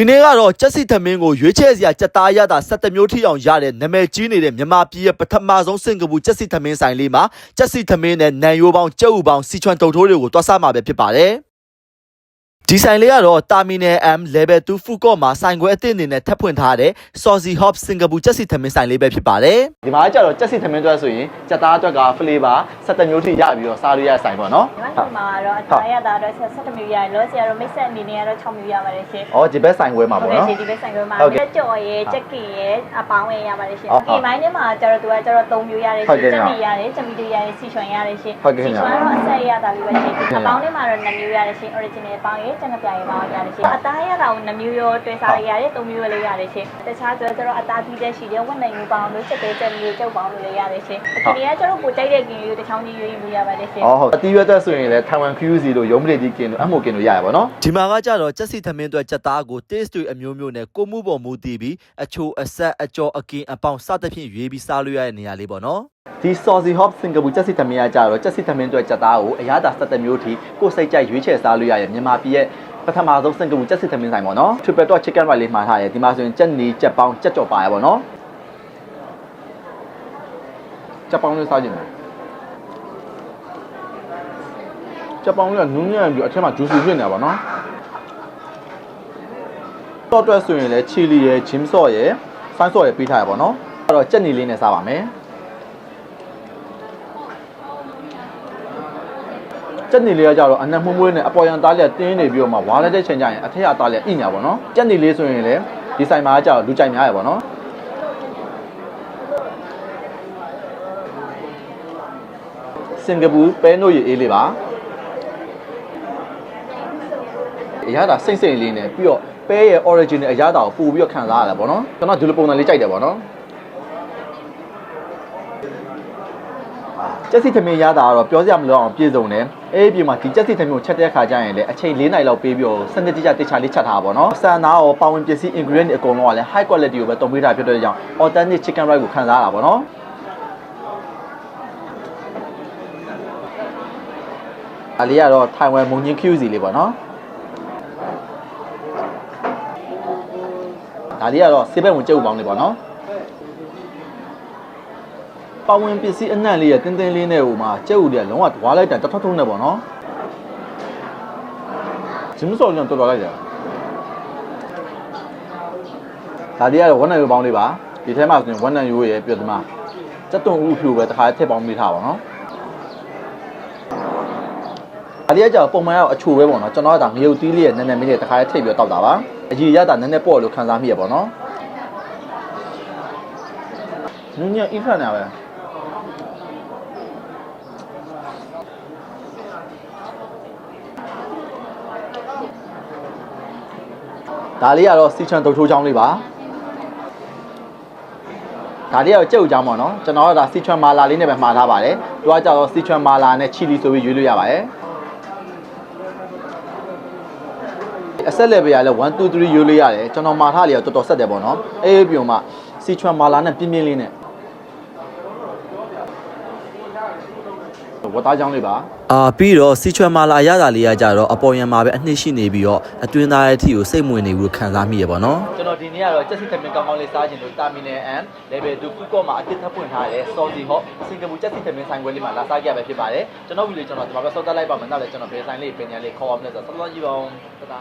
ဒီနေ့ကတော့ကြက်စီသမင်းကိုရွေးချယ်စရာကြက်သားရတာ17မျိုးထိအောင်ရတဲ့နာမည်ကြီးနေတဲ့မြန်မာပြည်ရဲ့ပထမဆုံးစင်ကာပူကြက်စီသမင်းဆိုင်လေးမှာကြက်စီသမင်းနဲ့နန်ရိုးပေါင်းကြက်ဥပေါင်းစီချွန်တုံထိုးတွေကိုတွားဆမှာပဲဖြစ်ပါတယ် ဒီဆိုင်လေးကတော့ Terminal M Level 2 Food Court မှာဆိုင်ခွဲအသစ်အနေနဲ့ထပ်ဖွင့်ထားတဲ့ Saucy Hop စင်ကာပူကြက်စီသမင်းဆိုင်လေးပဲဖြစ်ပါတယ်ဒီမှာကျတော့ကြက်စီသမင်းအတွက်ဆိုရင်ကြက်သားအတွက်က flavor 17မျိုးထိရပြီးတော့စားလို့ရတဲ့ဆိုင်ပေါ့နော်ဒီမှာဒီမှာကတော့အသားရတာတော့17မျိုးရတယ်လောဆရာတော့မိတ်ဆက်အနေနဲ့ကတော့6မျိုးရပါတယ်ရှင်။အော်ဒီဘက်ဆိုင်ခွဲမှာပေါ့နော်ဒီဘက်ဆိုင်ကမှာဟုတ်ကဲ့တက်ကြော်ရဲချက်ကင်ရဲအပေါင်းရဲရပါတယ်ရှင်ဟုတ်ဟုတ်ဒီမိုင်းထဲမှာကျတော့သူကကျတော့3မျိုးရတယ်ဟုတ်ရှင်ကဲ့ချက်နော်မီရတယ်ချက်မီတွေရတယ်စီချွန်ရတယ်ရှင်ဟုတ်ကဲ့ခင်ဗျာစီချွန်ကတော့အဆက်ရတာလေးပဲရှင်ဟုတ်ကဲ့အပေါင်းထဲမှာတော့2မျိုးရတယ်ရှင် original ပေါင်းရဲကျန်တဲ့ပြားရပါအောင်ရတယ်ရှင်အသားရတာကို2မျိုးရောတွဲစားရရတယ်3မျိုးလည်းရတယ်ရှင်တခြားဆိုတော့အသားကြီးတဲ့ရှိတယ်ဝက်နိုင်မျိုးပေါင်းလို့ချက်သေးချက်မျိုးကြောက်ပေါင်းလို့လည်းရတယ်ရှင်အကင်တွေကကျတော့ကိုတိုက်တဲ့ကင်ရိုးတစ်ချောင်းကြီးရွေးလို့ရပါတယ်ရှင်ဟုတ်ဟုတ်အတီးရွက်တဲ့ဆိုရင်လည်း Taiwan QC လို့ရုံးပလေးကြီးကင်လို့အမှုကင်လို့ရရပါတော့ဒီမှာကကြတော့ချက်စီသမင်းအတွက်ချက်သားကို taste တွေအမျိုးမျိုးနဲ့ကိုမှုပေါ်မူတည်ပြီးအချိုအဆက်အကြောအကင်အပေါင်းစသဖြင့်ရွေးပြီးစားလို့ရတဲ့နေရာလေးပေါ့နော်ဒီ Saucy Hop စင်ကာပူကြက်စီသမင်းကကြတော့ကြက်စီသမင်းအတွက်ကြက်သားကိုအရသာ17မျိုးထိကိုယ်စိတ်ကြိုက်ရွေးချယ်စားလို့ရရဲ့မြန်မာပြည်ရဲ့ပထမဆုံးစင်ကာပူကြက်စီသမင်းဆိုင်ပေါ့နော် Triple Dot Chicken Rice လေးမှာထားရဲဒီမှာဆိုရင်ကြက်နီကြက်ပေါင်းကြက်ကြော်ပါရပေါ့နော်ကြက်ပေါင်းလေးစားကြည့်မယ်ကြက်ပေါင်းလေးကနူးညံ့ပြီးအထက်မှာ juicy ဖြစ်နေတာပါနော်တော့အတွက်ဆိုရင်လည်း chili ရယ် chim sauce ရယ် soy sauce ရယ်ပေးထားရပါတော့အဲ့တော့ကြက်နီလေးနဲ့စားပါမယ် ကြက်နီလေးကကြတော့အနက်မှုမွေးနဲ့အပေါ်ရန်သားလေးကတင်းနေပြီးတော့မှဝါလိုက်တဲ့ချိန်ကျရင်အထက်ကသားလေးကဣညာပါနော်ကြက်နီလေးဆိုရင်လည်းဒီဆိုင်မှာကကြတော့လူကြိုက်များရပါနော်စင်ကာပူပဲနို့ရည်အေးလေးပါအရသာစိတ်စိတ်လေးနဲ့ပြီးတော့ပဲရဲ့ origin နဲ့အရသာကိုပို့ပြီးတော့ခံစားရတယ်ပေါ့နော်ကျွန်တော်ဒီလိုပုံစံလေးကြိုက်တယ်ပေါ့နော်ကျက်စီသမင်းရတာကတော့ပြောစရာမလိုအောင်ပြည့်စုံတယ် အဲ့ဒီပြင်မှာဒီကျက်စီသမင်းကိုချက်တဲ့အခါကျရင်လည်းအချိန်၄နိုင်လောက်ပေးပြီးတော့စနစ်တကျတေချာလေးချက်ထားတာပေါ့နော်ဆန်သားရောပါဝင်ပစ္စည်း ingredient တွေအကုန်လုံးကလည်း high quality ကိုပဲတုံးပေးတာဖြစ်တဲ့ကြောင့် authentic chicken rice ကိုခံစားရတာပေါ့နော်အလေးကတော့ Taiwan မုံကြီး QC လေးပေါ့နော်ဒါလေးကတော့စေဘက်ဝင်ကြက်ဥပေါင်းလေးပေါ့နော် ပဝင်ပစ္စည်းအနှံ့လေးရတင်းတင်းလေးနဲ့ဟိုမှာကြက်ဥလေးကလုံးဝဝါလိုက်တာတထောက်ထုံးနဲ့ပေါ့နော်ဂျင်းစော်ကျွန်တော်တော်တော်လိုက်တယ်ဒါလေးကတော့ဝန်နံရိုးပေါင်းလေးပါဒီထဲမှာဆိုရင်ဝန်နံရိုးရယ်ပြတ်သမားစက်သွန်ဥဖြူပဲတစ်ခါထည့်ပေါင်းမိထားပါတော့ဒါလေးကကြောပုံမှန်ကတော့အချိုပဲပေါ့နော်ကျွန်တော်ကဒါငရုတ်သီးလေးရယ်နည်းနည်းမင်းလေးတစ်ခါထည့်ပြီးတော့တောက်တာပါအကြီးရတာနည်းနည်းပေါ့လို့ခံစားမိရပေါ့နော်နင်းညအီဖန်နာပဲ ဒါလေးကတော့စီချန်တုတ်ထိုးချောင်းလေးပါဒါလေးကတော့ကြက်ဥချောင်းပေါ့နော်ကျွန်တော်ကဒါစီချွန်မာလာလေးနဲ့ပဲမှားထားပါတယ်သူကကြတော့စီချွန်မာလာနဲ့ချီလီဆိုပြီးရွေးလို့ရပါတယ်အဆက်လက်ပဲရလဲ1 2 3ရွေးလို့ရတယ်ကျွန်တော်မှားထားလေးကတော်တော်ဆက်တယ်ပေါ့နော်အေးပြုံမှစီချွန်မာလာနဲ့ပြင်းပြင်းလေးနဲ့ ဝတ်သားချောင်းလေးပါအာပြီးတော့စီချွမ်မာလာရတာလေးကကြတော့အပေါ်ယံမှာပဲအနှစ်ရှိနေပြီးတော့အတွင်းသားရဲ့အထီကိုစိတ်မဝင်နေဘူးလို့ခံစားမိရပါတော့ကျွန်တော်ဒီနေ့ကတော့ချက်စီသမင်ကောင်းကောင်းလေးစားခြင်းလို့ Terminal M Level 2 Food Court မှာအတစ်ထပ်ဖွင့်ထားတဲ့ Saucy Hot စင်ကာပူချက်စီသမင်ဆိုင်ခွဲလေးမှာလာစားကြရပဲဖြစ်ပါတယ်ကျွန်တော်ဗီဒီယိုကျွန်တော်ဒီမှာပဲစောတက်လိုက်ပါမယ်နောက်လည်းကျွန်တော်ဘယ်ဆိုင်လေးပင်ညာလေးခေါ်အောင်လဲဆိုတော့တော်တော်ကြီးပါအောင်တဒါ